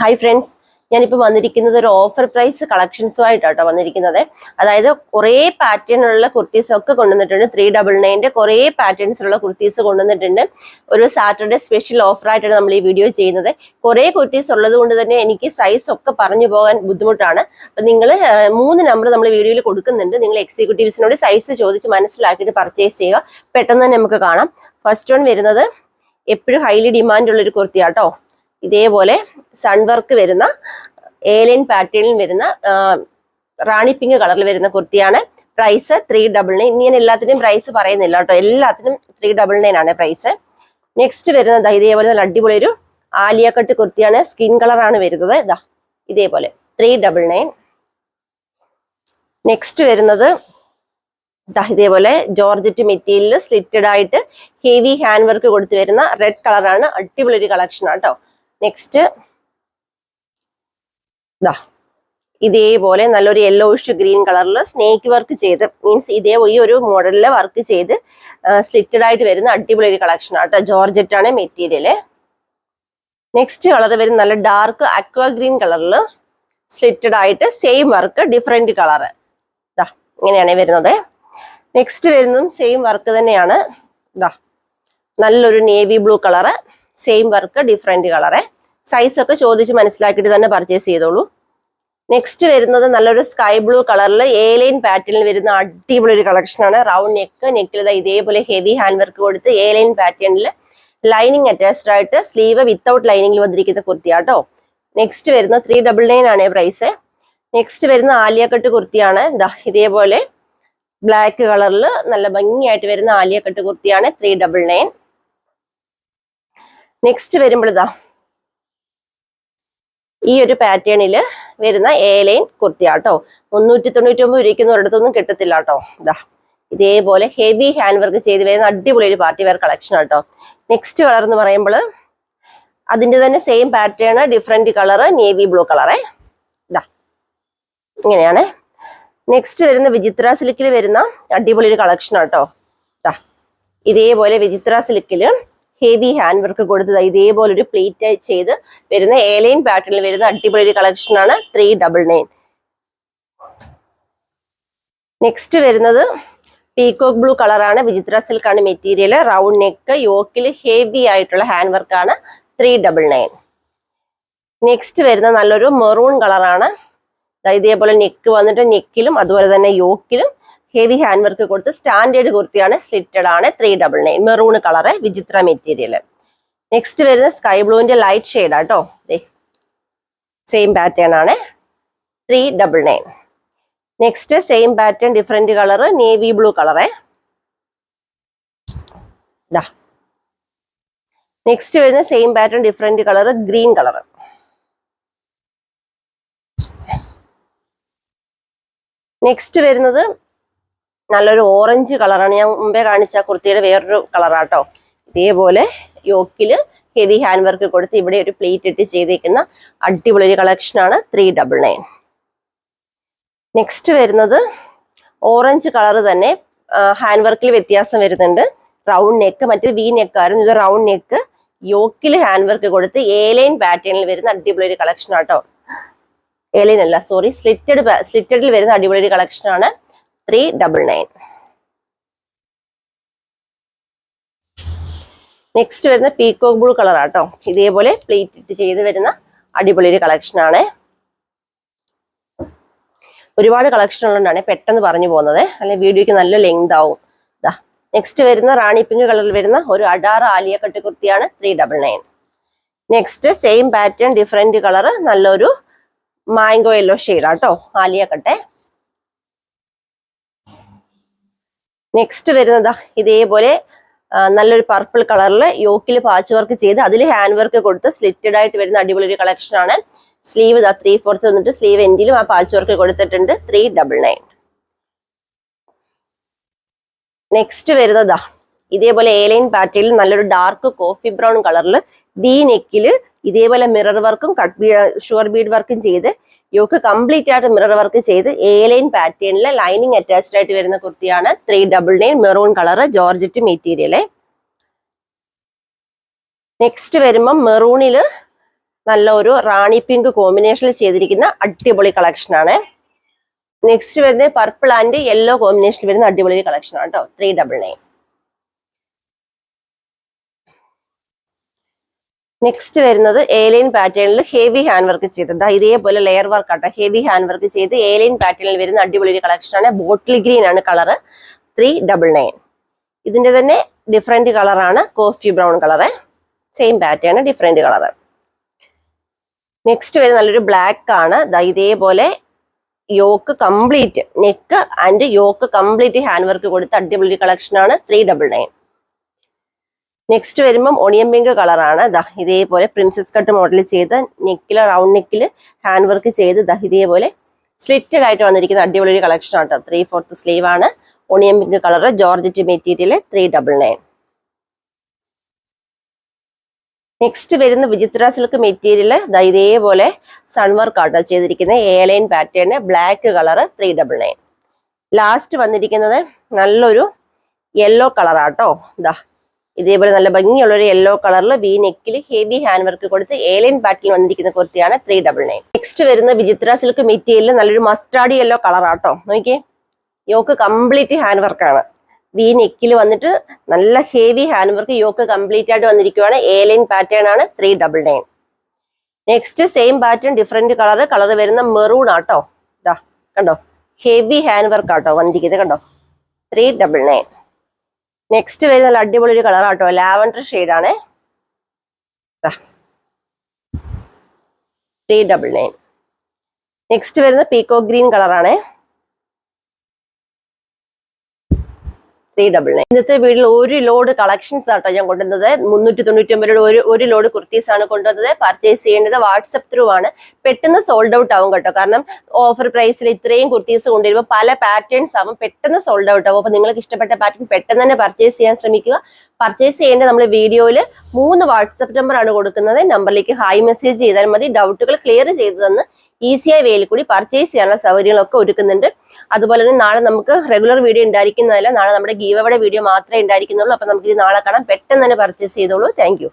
Hi friends ഞാനിപ്പോൾ വന്നിരിക്കുന്നത് ഒരു ഓഫർ പ്രൈസ് കളക്ഷൻസുമായിട്ടാട്ടോ വന്നിരിക്കുന്നത്. അതായത് കുറേ പാറ്റേണുള്ള കുർത്തീസ് ഒക്കെ കൊണ്ടുവന്നിട്ടുണ്ട്. ത്രീ ഡബിൾ നയന്റെ കുറേ പാറ്റേൺസ് ഉള്ള കുർത്തീസ് കൊണ്ടുവന്നിട്ടുണ്ട്. ഒരു സാറ്റർഡേ സ്പെഷ്യൽ ഓഫറായിട്ടാണ് നമ്മൾ ഈ വീഡിയോ ചെയ്യുന്നത്. കുറേ കുർത്തീസ് ഉള്ളത് കൊണ്ട് തന്നെ എനിക്ക് സൈസ് ഒക്കെ പറഞ്ഞു പോകാൻ ബുദ്ധിമുട്ടാണ്. അപ്പം നിങ്ങൾ മൂന്ന് നമ്പർ നമ്മൾ വീഡിയോയിൽ കൊടുക്കുന്നുണ്ട്. നിങ്ങൾ എക്സിക്യൂട്ടീവ്സിനോട് സൈസ് ചോദിച്ച് മനസ്സിലാക്കിയിട്ട് പർച്ചേസ് ചെയ്യുക. പെട്ടെന്ന് തന്നെ നമുക്ക് കാണാം. ഫസ്റ്റ് വൺ വരുന്നത് എപ്പോഴും ഹൈലി ഡിമാൻഡ് ഉള്ള ഒരു കുർത്തിയാട്ടോ. ഇതേപോലെ സൺവർക്ക് വരുന്ന ഏലിയൻ പാറ്റേണിൽ വരുന്ന റാണി പിങ്ക് കളറിൽ വരുന്ന കുർത്തിയാണ് പ്രൈസ് ത്രീ ഡബിൾ നയൻ ഇനി ഞാൻ എല്ലാത്തിനും പ്രൈസ് പറയുന്നില്ല കേട്ടോ. എല്ലാത്തിനും ത്രീ ഡബിൾ നയൻ ആണ് പ്രൈസ് നെക്സ്റ്റ് വരുന്നത് ഇതേപോലെ നല്ല അടിപൊളി ഒരു ആലിയ കട്ട് കുർത്തിയാണ്. സ്കിൻ കളറാണ് വരുന്നത്. ഇതാ ഇതേപോലെ ത്രീ ഡബിൾ നയൻ നെക്സ്റ്റ് വരുന്നത് ഇതേപോലെ ജോർജറ്റ് മെറ്റീരിയൽ സ്ലിറ്റഡ് ആയിട്ട് ഹെവി ഹാൻഡ് വർക്ക് കൊടുത്തു വരുന്ന റെഡ് കളറാണ് അടിപൊളി ഒരു കളക്ഷൻ ആട്ടോ നെക്സ്റ്റ് ഇതാ ഇതേപോലെ നല്ലൊരു യെല്ലോയിഷ് ഗ്രീൻ കളറിൽ സ്നേക്ക് വർക്ക് ചെയ്ത് മീൻസ് ഇതേ ഈ ഒരു മോഡലിൽ വർക്ക് ചെയ്ത് സ്ലിറ്റഡ് ആയിട്ട് വരുന്ന അടിപൊളി ഒരു കളക്ഷൻ കേട്ടോ ജോർജറ്റ് ആണ് മെറ്റീരിയൽ നെക്സ്റ്റ് കളർ വരുന്ന നല്ല ഡാർക്ക് അക്വ ഗ്രീൻ കളറിൽ സ്ലിറ്റഡ് ആയിട്ട് സെയിം വർക്ക് ഡിഫറെന്റ് കളർ ഇതാ ഇങ്ങനെയാണ് വരുന്നത്. നെക്സ്റ്റ് വരുന്നതും സെയിം വർക്ക് തന്നെയാണ്. ഇതാ നല്ലൊരു navy blue colour same work different colour size ഒക്കെ ചോദിച്ച് മനസ്സിലാക്കിയിട്ട് തന്നെ പർച്ചേസ് ചെയ്തോളൂ. നെക്സ്റ്റ് വരുന്നത് നല്ലൊരു സ്കൈ ബ്ലൂ കളറിൽ ഏലൈൻ പാറ്റേണിൽ വരുന്ന അടിപൊളി ഒരു കളക്ഷനാണ് റൗണ്ട് നെക്ക് നെക്കിൽ ഇതേപോലെ ഹെവി ഹാൻഡ് വർക്ക് കൊടുത്ത് ഏലൈൻ പാറ്റേണിൽ ലൈനിങ് അറ്റാച്ച്ഡ് ആയിട്ട് സ്ലീവ് വിത്തൗട്ട് ലൈനിങ്ങിൽ വന്നിരിക്കുന്ന കുർത്തിയാട്ടോ. നെക്സ്റ്റ് വരുന്ന ത്രീ ഡബിൾ നയൻ ആണ് പ്രൈസ് നെക്സ്റ്റ് വരുന്ന ആലിയക്കട്ട് കട്ട് കുർത്തിയാണ്. ദാ ഇതേപോലെ ബ്ലാക്ക് കളറിൽ നല്ല ഭംഗിയായിട്ട് വരുന്ന ആലിയക്കട്ട് കട്ട് കുർത്തിയാണ് ത്രീ ഡബിൾ നയൻ നെക്സ്റ്റ് വരുമ്പോൾ ഇതാ ഈ ഒരു പാറ്റേണിൽ വരുന്ന എ ലൈൻ കുർത്തിയാട്ടോ മുന്നൂറ്റി തൊണ്ണൂറ്റി ഒമ്പത് രൂപയ്ക്കൊന്നും ഒരിടത്തൊന്നും കിട്ടത്തില്ല കേട്ടോ ഇതാ ഇതേപോലെ ഹെവി ഹാൻഡ് വർക്ക് ചെയ്ത് വരുന്ന അടിപൊളി ഒരു പാർട്ടി വെയർ കളക്ഷൻ ആട്ടോ നെക്സ്റ്റ് കളർ എന്ന് പറയുമ്പോൾ അതിന്റെ തന്നെ same pattern different colour navy blue കളറേ ഇതാ ഇങ്ങനെയാണ്. നെക്സ്റ്റ് വരുന്ന വിചിത്ര സിൽക്കിൽ വരുന്ന അടിപൊളി ഒരു കളക്ഷൻ ആട്ടോ ദാ ഇതേപോലെ വിചിത്ര സിൽക്കിൽ ഹെവി ഹാൻഡ് വർക്ക് കൊടുത്തത്. ഇതേപോലെ ഒരു പ്ലേറ്റ് ചെയ്ത് വരുന്ന ഏലൈൻ പാറ്റേണിൽ വരുന്ന അടിപൊളി ഒരു കളക്ഷൻ ആണ് ത്രീ ഡബിൾ നയൻ നെക്സ്റ്റ് വരുന്നത് പീകോക്ക് ബ്ലൂ കളറാണ് വിചിത്ര സിൽക്കാണ് മെറ്റീരിയൽ റൗണ്ട് നെക്ക് യോക്കിൽ ഹെവി ആയിട്ടുള്ള ഹാൻഡ് വർക്കാണ് ത്രീ ഡബിൾ നയൻ നെക്സ്റ്റ് വരുന്ന നല്ലൊരു മെറൂൺ കളറാണ് ഇതേപോലെ നെക്ക് വന്നിട്ട് നെക്കിലും അതുപോലെ തന്നെ യോക്കിലും ഹെവി ഹാൻഡ് വർക്ക് കൊടുത്ത് സ്റ്റാൻഡേർഡ് കുർത്തിയാണ് സ്ലിറ്റഡ് ആണ് three double nine maroon colour Vichitra material next വരുന്ന സ്കൈ ബ്ലൂവിന്റെ ലൈറ്റ് ഷെയ്ഡ് ആട്ടോ സെയിം പാറ്റേൺ ആണ്. Three double nine next same pattern different colour navy blue കളറേ next വരുന്ന same pattern different colour green colour next വരുന്നത് നല്ലൊരു orange കളറാണ് ഞാൻ മുമ്പേ കാണിച്ച കുർത്തിയുടെ വേറൊരു കളറാട്ടോ ഇതേപോലെ യോക്കിൽ ഹെവി ഹാൻഡ് വർക്ക് കൊടുത്ത് ഇവിടെ ഒരു പ്ലേറ്റ് ഇട്ട് ചെയ്തേക്കുന്ന അടിപൊളി ഒരു കളക്ഷനാണ് ത്രീ ഡബിൾ നയൻ നെക്സ്റ്റ് വരുന്നത് ഓറഞ്ച് കളർ തന്നെ ഹാൻഡ് വർക്കിൽ വ്യത്യാസം വരുന്നുണ്ട്. റൗണ്ട് നെക്ക് മറ്റേ വി നെക്ക് ആയിരുന്നു. ഇത് റൗണ്ട് നെക്ക് യോക്കിൽ ഹാൻഡ് വർക്ക് കൊടുത്ത് ഏലൈൻ പാറ്റേണിൽ വരുന്ന അടിപൊളി ഒരു കളക്ഷൻ ആട്ടോ. ഏലൈൻ അല്ല സോറി സ്ലിറ്റഡ് സ്ലിറ്റഡിൽ വരുന്ന അടിപൊളി ഒരു കളക്ഷൻ ആണ്. ത്രീ ഡബിൾ നയൻ നെക്സ്റ്റ് വരുന്ന പീക്കോക്ക് ബ്ലൂ കളർ ആട്ടോ. ഇതേപോലെ പ്ലേറ്റ് ഇട്ട് ചെയ്ത് വരുന്ന അടിപൊളി ഒരു കളക്ഷനാണ് ഒരുപാട് കളക്ഷൻ ഉള്ളതുകൊണ്ടാണ് പെട്ടെന്ന് പറഞ്ഞു പോകുന്നത്. അല്ലെങ്കിൽ വീഡിയോയ്ക്ക് നല്ല ലെങ്ത് ആവും. ഇതാ നെക്സ്റ്റ് വരുന്ന റാണി പിങ്ക് കളറിൽ വരുന്ന ഒരു അഡാർ ആലിയ കട്ട് കുർത്തിയാണ് three double nine next same pattern different colour നല്ലൊരു മാംഗോ യെല്ലോ ഷെയ്ഡാട്ടോ ആലിയ കട്ടെ നെക്സ്റ്റ് വരുന്നതാ ഇതേപോലെ നല്ലൊരു പർപ്പിൾ കളറിൽ യോക്കിൽ പാച്ച് വർക്ക് ചെയ്ത് അതിൽ ഹാൻഡ് വർക്ക് കൊടുത്ത് സ്ലിറ്റഡ് ആയിട്ട് വരുന്ന അടിപൊളി ഒരു കളക്ഷൻ ആണ്. സ്ലീവ് ഇതാ ത്രീ ഫോർത്ത് വന്നിട്ട് സ്ലീവ് എൻഡിലും ആ പാച്ച് വർക്ക് കൊടുത്തിട്ടുണ്ട്. ത്രീ ഡബിൾ നയൻ നെക്സ്റ്റ് വരുന്നതാ ഇതേപോലെ ഏലൈൻ പാറ്റേണിൽ നല്ലൊരു ഡാർക്ക് കോഫി ബ്രൗൺ കളറിൽ ഡി നെക്കിൽ ഇതേപോലെ മിറർ വർക്കും കട്ട് ബീ ഷുവർ ബീഡ് വർക്കും ചെയ്ത് യോക്ക് കംപ്ലീറ്റ് ആയിട്ട് മിറർ വർക്ക് ചെയ്ത് എ ലൈൻ പാറ്റേണിലെ ലൈനിങ് അറ്റാച്ച്ഡ് ആയിട്ട് വരുന്ന കുർത്തിയാണ് three double nine maroon colour georgette material next വരുമ്പം മെറൂണിൽ നല്ല ഒരു റാണി പിങ്ക് കോമ്പിനേഷനിൽ ചെയ്തിരിക്കുന്ന അടിപൊളി കളക്ഷൻ ആണ്. നെക്സ്റ്റ് വരുന്നത് പർപ്പിൾ ആൻഡ് യെല്ലോ കോമ്പിനേഷനിൽ വരുന്ന അടിപൊളി കളക്ഷൻ ആണ് കേട്ടോ ത്രീ ഡബിൾ നയൻ നെക്സ്റ്റ് വരുന്നത് ഏലൈൻ പാറ്റേണിൽ ഹെവി ഹാൻഡ് വർക്ക് ചെയ്തത്. ഇതേപോലെ ലെയർ വർക്ക് ആട്ടോ. ഹെവി ഹാൻഡ് വർക്ക് ചെയ്ത് ഏലൈൻ പാറ്റേണിൽ വരുന്ന അടിപൊളി ഒരു കളക്ഷൻ ആണ്. ബോട്ടിൽ ഗ്രീൻ ആണ് കളർ ത്രീ ഡബിൾ നയൻ ഇതിന്റെ തന്നെ ഡിഫറെന്റ് കളറാണ് coffee brown colour same pattern different colour next വരുന്ന നല്ലൊരു ബ്ലാക്ക് ആണ്. ഇതേപോലെ yoke complete neck and yoke complete hand work കൊടുത്ത അടിപൊളി കളക്ഷനാണ് ത്രീ ഡബിൾ നയൻ നെക്സ്റ്റ് വരുമ്പം ഒണിയൻ പിങ്ക് കളറാണ് ദാ ഇതേപോലെ പ്രിൻസസ് കട്ട് മോഡൽ ചെയ്ത് നെക്കിൽ റൗണ്ട് നെക്കിൽ ഹാൻഡ് വർക്ക് ചെയ്ത് ദാ ഇതേപോലെ സ്ലിറ്റഡ് ആയിട്ട് വന്നിരിക്കുന്ന അടിപൊളി ഒരു കളക്ഷൻ ആട്ടോ ത്രീ ഫോർത്ത് സ്ലീവ് ആണ്. Onion pink colour georgette material three double nine next വരുന്ന വിചിത്ര സിൽക്ക് മെറ്റീരിയൽ ദാ ഇതേപോലെ സൺവർക്ക് ആട്ടോ ചെയ്തിരിക്കുന്ന A line pattern black colour three double nine last വന്നിരിക്കുന്നത് നല്ലൊരു യെല്ലോ കളറാട്ടോ ദാ ഇതേപോലെ നല്ല ഭംഗിയുള്ള ഒരു യെല്ലോ കളറിൽ വി നെക്കിൽ ഹെവി ഹാൻഡ് വർക്ക് കൊടുത്ത് ഏലിയൻ പാറ്റിൽ വന്നിരിക്കുന്ന കുർത്തിയാണ് ത്രീ ഡബിൾ നയൻ നെക്സ്റ്റ് വരുന്ന വിചിത്ര സിൽക്ക് മെറ്റീരിയലിൽ നല്ലൊരു മസ്റ്റാർഡ് യെല്ലോ കളറാട്ടോ നോക്കിയേ. യോക്ക് കംപ്ലീറ്റ് ഹാൻഡ് വർക്കാണ് വി നെക്കിൽ വന്നിട്ട് നല്ല heavy hand work yoke complete ആയിട്ട് വന്നിരിക്കുവാണ് ഏലിയൻ പാറ്റേൺ ആണ് three double nine next same pattern different colour colour വരുന്ന മെറൂൺ ആട്ടോ. ഇതാ കണ്ടോ? ഹെവി ഹാൻഡ് വർക്ക് ആട്ടോ വന്നിരിക്കുന്നത് കണ്ടോ? ത്രീ ഡബിൾ നയൻ നെക്സ്റ്റ് വരുന്ന നല്ല അടിപൊളി ഒരു കളർ ആട്ടോ. ലാവൻഡർ ഷെയ്ഡാണ് ത്രീ ഡബിൾ നെക്സ്റ്റ് വരുന്ന പീക്കോ ഗ്രീൻ കളറാണ് ത്രീ ഡബിൾ നയൻ ഇന്നത്തെ വീട്ടിൽ ഒരു ലോഡ് കളക്ഷൻസ് ആട്ടോ ഞാൻ കൊണ്ടുവന്നത്. മുന്നൂറ്റി തൊണ്ണൂറ്റി ഒമ്പത് ഒരു ഒരു ലോഡ് കുർത്തീസ് ആണ് കൊണ്ടുവന്നത്. പർച്ചേസ് ചെയ്യേണ്ടത് വാട്സപ്പ് ത്രൂ ആണ്. പെട്ടെന്ന് സോൾഡ് ഔട്ട് ആവും കേട്ടോ. കാരണം ഓഫർ പ്രൈസിൽ ഇത്രയും കുർത്തീസ് കൊണ്ടുവരുമ്പോൾ പല പാറ്റേൺസ് ആവും. പെട്ടെന്ന് സോൾഡ് ഔട്ട് ആവും. അപ്പൊ നിങ്ങൾക്ക് ഇഷ്ടപ്പെട്ട പാറ്റേൺ പെട്ടെന്ന് തന്നെ പർച്ചേസ് ചെയ്യാൻ ശ്രമിക്കുക. പർച്ചേസ് ചെയ്യേണ്ട നമ്മൾ വീഡിയോയിൽ മൂന്ന് വാട്സപ്പ് നമ്പർ ആണ് കൊടുക്കുന്നത്. നമ്പറിലേക്ക് ഹായ് മെസ്സേജ് ചെയ്താൽ മതി. ഡൗട്ടുകൾ ക്ലിയർ ചെയ്തു തന്ന് ഈസിയായ വേയിൽ കൂടി പർച്ചേസ് ചെയ്യാനുള്ള സൗകര്യങ്ങളൊക്കെ ഒരുക്കുന്നുണ്ട്. അതുപോലെ തന്നെ നാളെ നമുക്ക് റെഗുലർ വീഡിയോ ഉണ്ടായിരിക്കുന്നതല്ല നാളെ നമ്മുടെ ഗീവയുടെ വീഡിയോ മാത്രമേ ഉണ്ടായിരിക്കുന്നുള്ളൂ. അപ്പൊ നമുക്ക് നാളെ കാണാം. പെട്ടെന്ന് തന്നെ പർച്ചേസ് ചെയ്തോളൂ. താങ്ക്